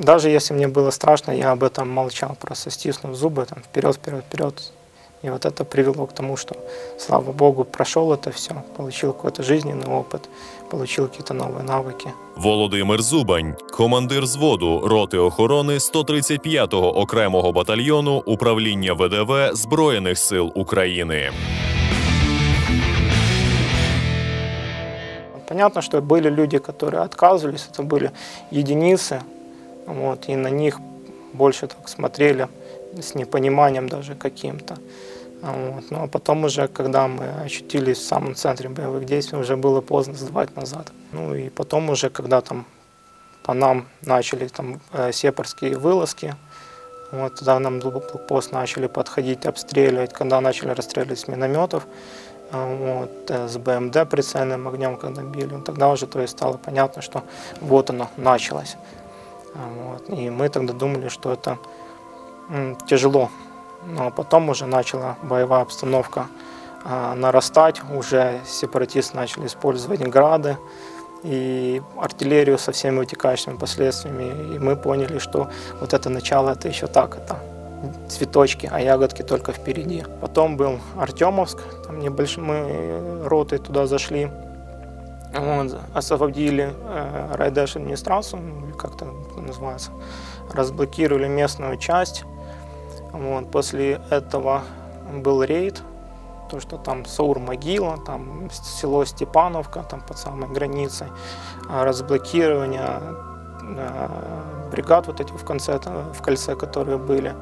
Даже если мне было страшно, я об этом молчал, просто стиснув зубы, там, вперед, вперед, вперед. И вот это привело к тому, что, слава богу, прошел это все, получил какой-то жизненный опыт, получил какие-то новые навыки. Володимир Зубань, командир зводу роти охорони 135-го окремого батальйону управління ВДВ Збройних сил України. Понятно, что были люди, которые отказывались, это были единицы, вот, и на них больше так смотрели с непониманием даже каким-то. Вот. Ну а потом уже, когда мы очутились в самом центре боевых действий, уже было поздно сдавать назад. Ну и потом уже, когда там по нам начали там э, сепарские вылазки, вот, тогда нам блокпост начали подходить, обстреливать, когда начали расстреливать с минометов, вот, э, с БМД прицельным огнем, когда били, тогда уже то есть стало понятно, что вот оно началось. Вот. И мы тогда думали, что это тяжело. Но потом уже начала боевая обстановка а, нарастать, уже сепаратисты начали использовать грады и артиллерию со всеми вытекающими последствиями. И мы поняли, что вот это начало, это еще так, это цветочки, а ягодки только впереди. Потом был Артемовск, там небольшие мы роты туда зашли, вот, освободили э, райдеш администрацию, как это называется, разблокировали местную часть. Вот, после этого был рейд, то, что там Саур-могила, там село Степановка, там под самой границей, а разблокирование э, бригад вот этих в конце, в кольце, которые были.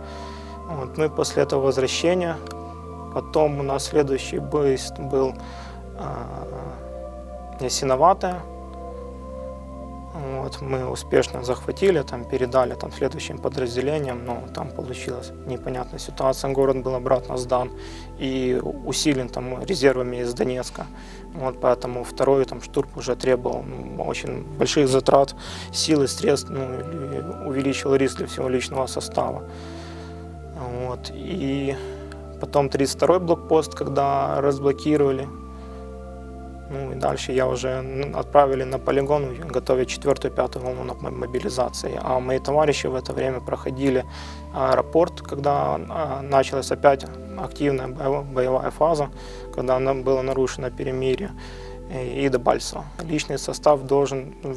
Вот, ну и после этого возвращения, потом у нас следующий выезд был э, Ясиноватая, вот, мы успешно захватили, там, передали там, следующим подразделениям, но там получилась непонятная ситуация. Город был обратно сдан и усилен там, резервами из Донецка. Вот, поэтому второй там, штурм уже требовал ну, очень больших затрат сил и средств, ну, увеличил риск для всего личного состава. Вот, и потом 32-й блокпост, когда разблокировали, ну и дальше я уже отправили на полигон, готовить четвертую, пятую волну мобилизации. А мои товарищи в это время проходили аэропорт, когда а, началась опять активная боевая фаза, когда было нарушено перемирие и Дебальцева. Личный состав должен ну,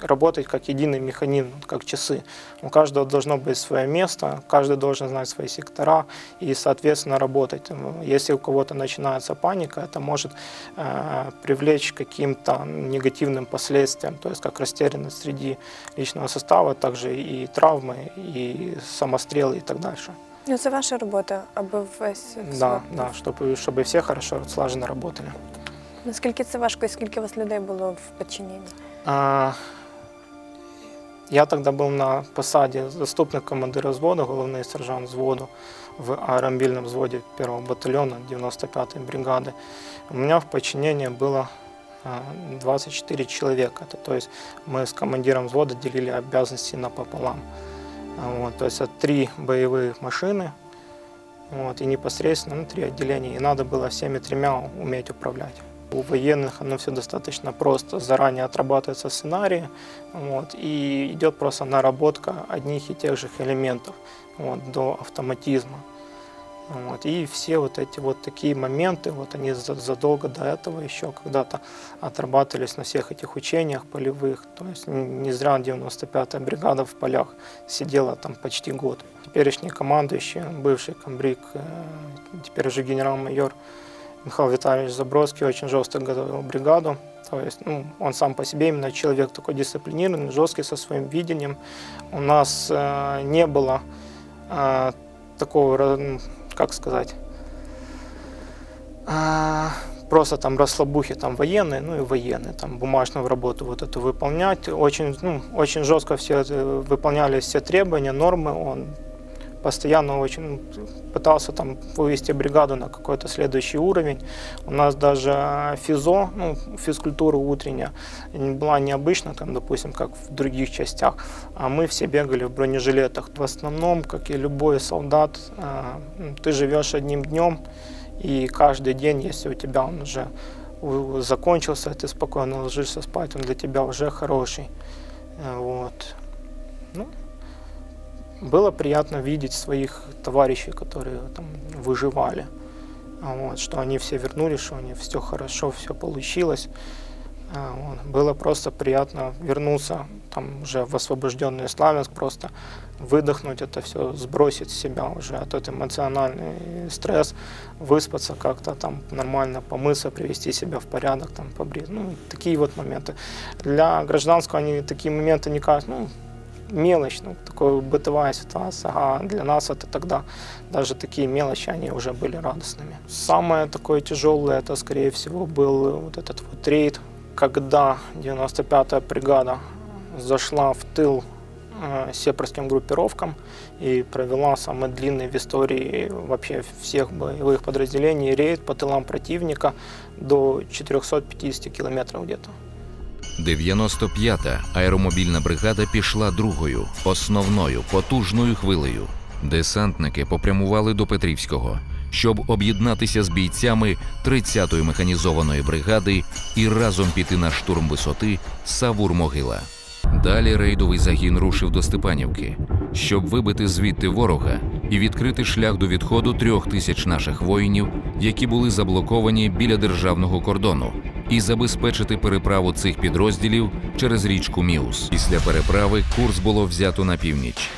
работать как единый механизм, как часы. У каждого должно быть свое место, каждый должен знать свои сектора и, соответственно, работать. Если у кого-то начинается паника, это может э, привлечь каким-то негативным последствиям, то есть как растерянность среди личного состава, также и травмы, и самострелы и так дальше. Ну, це ваша робота, аби весь да, да, чтобы, чтобы все хорошо слаженно работали. Наскільки це важко і скільки у вас людей було в підчиненні? А, я тоді був на посаді заступник командира взводу, головний сержант взводу в аэромобильном взводе 1 батальона 95-й бригады. У меня в подчинении было 24 человека. То есть мы с командиром взвода делили обязанности напополам. Вот, то есть три боевые машины вот, и непосредственно ну, три отделения. И надо было всеми тремя уметь управлять. У военных оно все достаточно просто, заранее отрабатывается сценарий, вот, и идет просто наработка одних и тех же элементов вот, до автоматизма. Вот, и все вот эти вот такие моменты, вот они задолго до этого еще когда-то отрабатывались на всех этих учениях полевых. То есть не зря 95-я бригада в полях сидела там почти год. Теперешний командующий, бывший комбриг, э, теперь уже генерал-майор Михаил Витальевич Забродский очень жестко готовил бригаду. То есть ну, он сам по себе именно человек такой дисциплинированный, жесткий со своим видением. У нас э, не было э, такого, как сказать, э, просто там расслабухи там военные, ну и военные, там бумажную работу вот эту выполнять. Очень, ну, очень жестко все выполняли все требования, нормы. Он постоянно очень пытался там вывести бригаду на какой-то следующий уровень. У нас даже физо, ну, физкультура утренняя, была необычна, там, допустим, как в других частях, а мы все бегали в бронежилетах. В основном, как и любой солдат, а, ты живешь одним днем, и каждый день, если у тебя он уже закончился, ты спокойно ложишься спать, он для тебя уже хороший. Вот. Ну, было приятно видеть своих товарищей, которые там выживали. Вот, что они все вернулись, что у них все хорошо, все получилось. А, вот. Было просто приятно вернуться там уже в освобожденный Славянск, просто выдохнуть это все, сбросить с себя уже этот эмоциональный стресс, выспаться как-то там нормально, помыться, привести себя в порядок, там побрить. Ну, такие вот моменты. Для гражданского они такие моменты не кажутся, ну, мелочь, ну, такая бытовая ситуация, а для нас это тогда даже такие мелочи, они уже были радостными. Самое такое тяжелое, это, скорее всего, был вот этот вот рейд, когда 95-я бригада зашла в тыл э, сепарским группировкам и провела самый длинный в истории вообще всех боевых подразделений рейд по тылам противника до 450 километров где-то. 95-та аеромобільна бригада пішла другою, основною, потужною хвилею. Десантники попрямували до Петрівського, щоб об'єднатися з бійцями 30-ї механізованої бригади і разом піти на штурм висоти Савур-Могила. Далі рейдовий загін рушив до Степанівки, щоб вибити звідти ворога і відкрити шлях до відходу трьох тисяч наших воїнів, які були заблоковані біля державного кордону, і забезпечити переправу цих підрозділів через річку Міус. Після переправи курс було взято на північ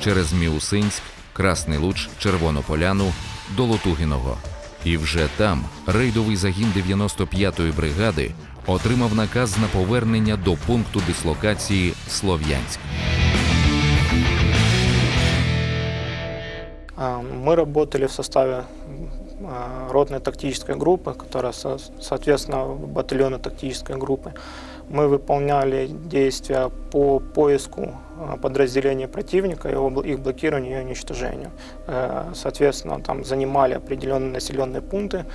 через Міусинськ, Красний Луч, Червону Поляну до Лотугіного. І вже там рейдовий загін 95-ї бригади отримав наказ на повернення до пункту дислокації Слов'янськ. Мы работали в составе а, ротной тактической группы, которая, со- соответственно, батальона тактической группы. Мы выполняли действия по поиску а, подразделений противника, его бл- их блокированию и уничтожению. Э, Соответственно, там занимали определенные населенные пункты,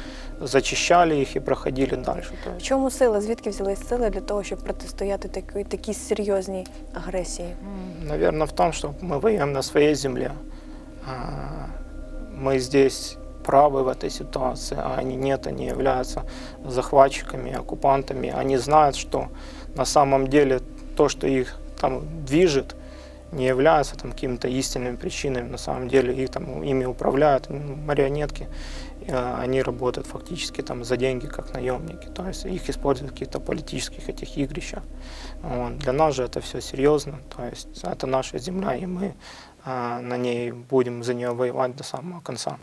зачищали их и проходили дальше. То В есть чому сила? Звідки взялись сили для того, щоб протистояти такій, такій серйозній агресії? Наверное, в том, что мы воюем на своей земле. А, Мы здесь правы в этой ситуации, а они нет, они являются захватчиками, оккупантами. Они знают, что на самом деле то, что их там движет, не является там какими-то истинными причинами. На самом деле их там ими управляют марионетки. А, Они работают фактически там за деньги, как наемники. То есть их используют в каких-то политических этих игрищах. Вот. Для нас же это все серьезно. То есть это наша земля, и мы а, на ней будем за нее воевать до самого конца.